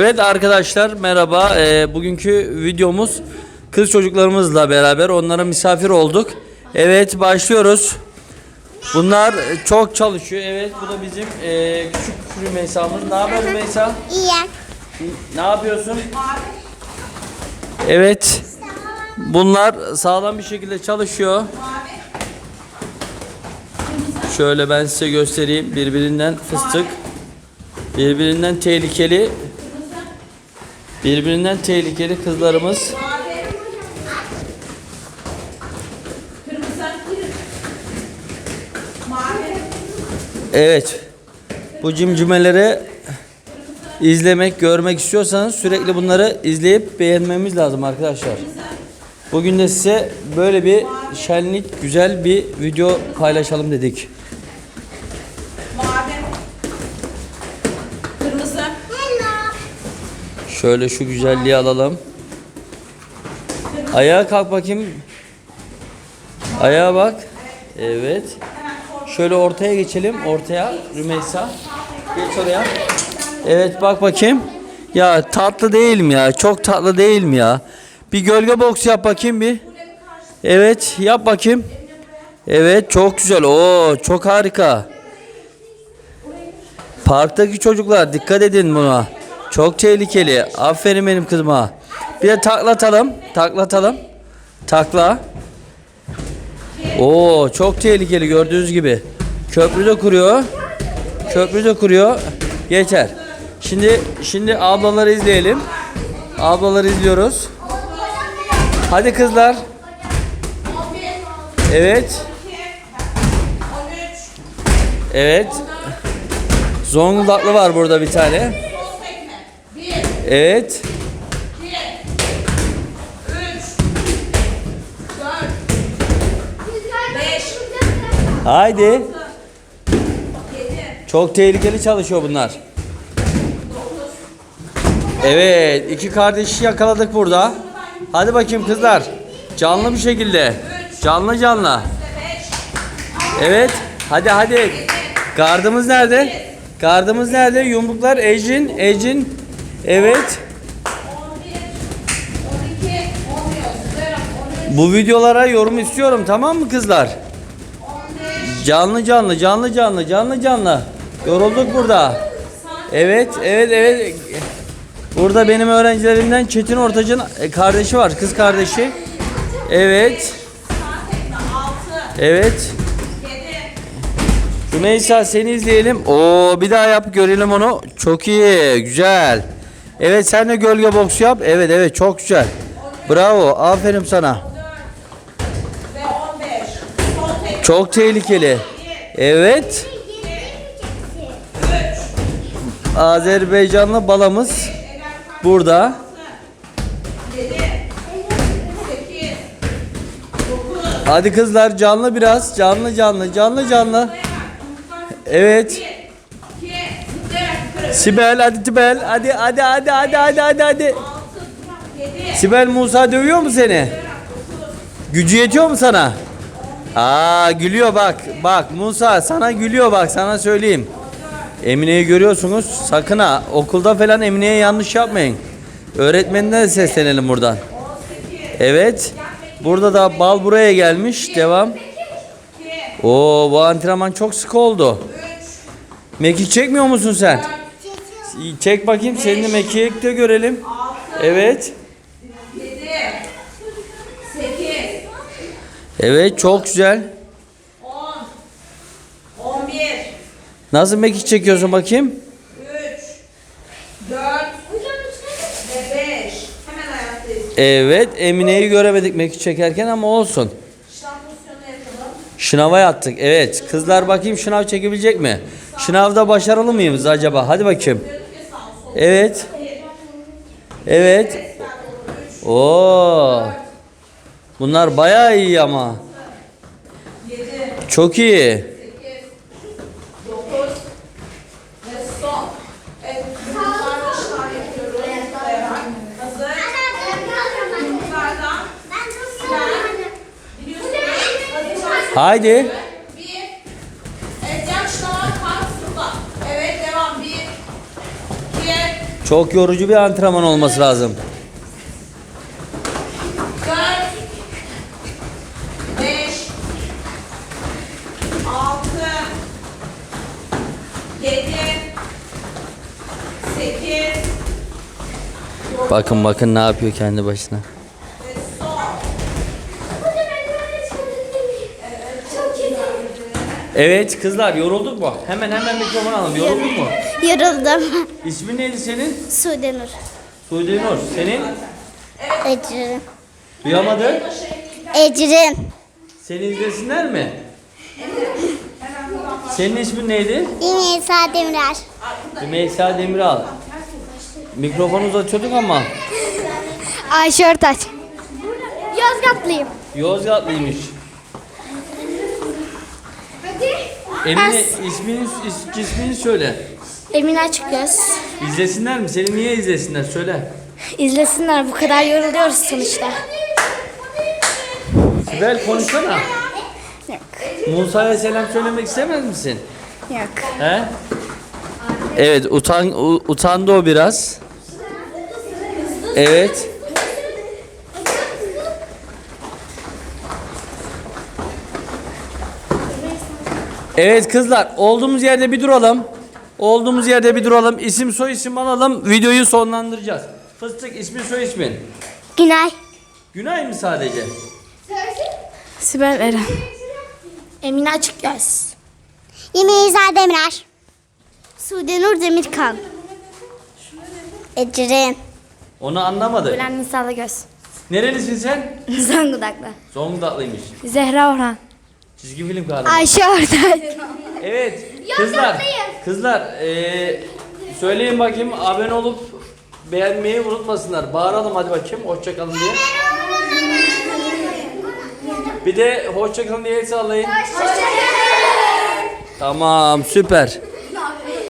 Evet arkadaşlar merhaba. Ee, bugünkü videomuz kız çocuklarımızla beraber onlara misafir olduk. Evet başlıyoruz. Bunlar çok çalışıyor. Evet bu da bizim e, küçük Rümeysa'mız. Ne haber Rümeysa? İyi. Ne yapıyorsun? Evet. Bunlar sağlam bir şekilde çalışıyor. Şöyle ben size göstereyim. Birbirinden fıstık. Birbirinden tehlikeli. Birbirinden tehlikeli kızlarımız. Evet. Bu cimcimeleri izlemek, görmek istiyorsanız sürekli bunları izleyip beğenmemiz lazım arkadaşlar. Bugün de size böyle bir şenlik, güzel bir video paylaşalım dedik. Şöyle şu güzelliği alalım. Ayağa kalk bakayım. Ayağa bak. Evet. Şöyle ortaya geçelim. Ortaya. Rümeysa. Geç oraya. Evet bak bakayım. Ya tatlı değil mi ya? Çok tatlı değil mi ya? Bir gölge boks yap bakayım bir. Evet yap bakayım. Evet çok güzel. Oo çok harika. Parktaki çocuklar dikkat edin buna. Çok tehlikeli. Aferin benim kızıma. Bir de taklatalım. Taklatalım. Takla. Oo çok tehlikeli gördüğünüz gibi. Köprü de kuruyor. Köprü de kuruyor. Yeter. Şimdi şimdi ablaları izleyelim. Ablaları izliyoruz. Hadi kızlar. Evet. 13. Evet. Zonguldaklı var burada bir tane. Sol tekme. 1, Evet. 2, 3, 4, 5, Haydi. 7, Çok tehlikeli çalışıyor bunlar. Evet, iki kardeşi yakaladık burada. Hadi bakayım kızlar. Canlı bir şekilde. Canlı canlı. 5, Evet. Hadi hadi. Gardımız nerede? Gardımız nerede? Yumruklar Ecin, Ecin. Evet. 11, 12, 14, 13, Bu videolara yorum istiyorum tamam mı kızlar? 15, Canlı canlı, canlı canlı, canlı canlı. Yorulduk burada. Evet, evet, evet. Burada benim öğrencilerimden Çetin Ortaç'ın e, kardeşi var, kız kardeşi. Evet, sağ tekme 6, evet. 7, Rümeysa seni izleyelim. Oo, bir daha yap görelim onu. Çok iyi, güzel. Evet sen de gölge boks yap. Evet, evet çok güzel. Bravo, aferin sana. ve 15. Sol tekme. Çok tehlikeli. Evet. 3, Azerbaycanlı balamız burada. 7, 8, 9, Hadi kızlar canlı biraz. Canlı canlı canlı canlı. Evet. 2, zıplayarak yukarı. Sibel hadi Tibel. Hadi hadi hadi hadi hadi hadi hadi. 6, 7, Sibel Musa dövüyor mu seni? Gücü yetiyor mu sana? Aa gülüyor bak. Bak Musa sana gülüyor bak sana söyleyeyim. Emine'yi görüyorsunuz. Sakın ha okulda falan Emine'ye yanlış yapmayın. Öğretmenine de seslenelim buradan. Evet. Burada da bal buraya gelmiş. Devam. Oo bu antrenman çok sık oldu. Mekik çekmiyor musun sen? Çek bakayım seni de mekik de görelim. Evet. 7, 8, Evet çok güzel. 10, 11, Nasıl mekik çekiyorsun bakayım? 3, 4 ve 5. Hemen ayaktayız. Evet Emine'yi göremedik mekik çekerken ama olsun. Şınava yattık. Evet. Kızlar bakayım şınav çekebilecek mi? Şınavda başarılı mıyız acaba? Hadi bakayım. Evet. Evet. Oo. Bunlar bayağı iyi ama. 7, Çok iyi. 9 ve son. Evet, yumruklarla şınav yapıyoruz. Zıplayarak. Hazır. Yumruklardan biliyorsunuz. Hazır. Haydi. Bir. Evet, yan şınava kalk zıpla. Evet, devam. Bir, iki, Çok yorucu bir antrenman olması lazım. Bakın bakın ne yapıyor kendi başına. Ve son. Evet kızlar yorulduk mu? Hemen hemen mikrofon alalım. Yorulduk mu? Yoruldum. İsmin neydi senin? Sude Nur. Suudi Nur. Senin? Ecrin. Duyamadı. Ecrin. Seni izlesinler mi? Senin ismin neydi? İmeysa Demirer. Meysa Demiral. Mikrofonu uzatıyorduk ama Ayşe Örtaç. Yozgatlıyım. Yozgatlıymış. Emine ismini, is, ismini söyle. Emine Açıkgöz. İzlesinler mi? Seni niye izlesinler? Söyle. İzlesinler bu kadar yoruluyoruz sonuçta. Sibel konuşsana. Yok. Musa'ya selam söylemek istemez misin? Yok. He? Evet, utan utandı o biraz. Evet. Evet kızlar, olduğumuz yerde bir duralım. Olduğumuz yerde bir duralım. İsim soy isim alalım. Videoyu sonlandıracağız. Fıstık ismin soy ismin. Günay. Günay mı sadece? Sibel Eren. Emine Açıkgöz. İmeyza Demirer. Sude Nur Demirkan. Ecrin. Onu anlamadı. Bülent Nisalı Göz. Nerelisin sen? Zonguldaklı. Zonguldak'lıymış. Zehra Orhan. Çizgi film kahramanı. Ayşe Örtaç. Evet. Kızlar. Kızlar eee, söyleyin bakayım abone olup beğenmeyi unutmasınlar. Bağıralım hadi bakayım hoşçakalın diye. Bir de hoşçakalın diye el sallayın. Tamam süper.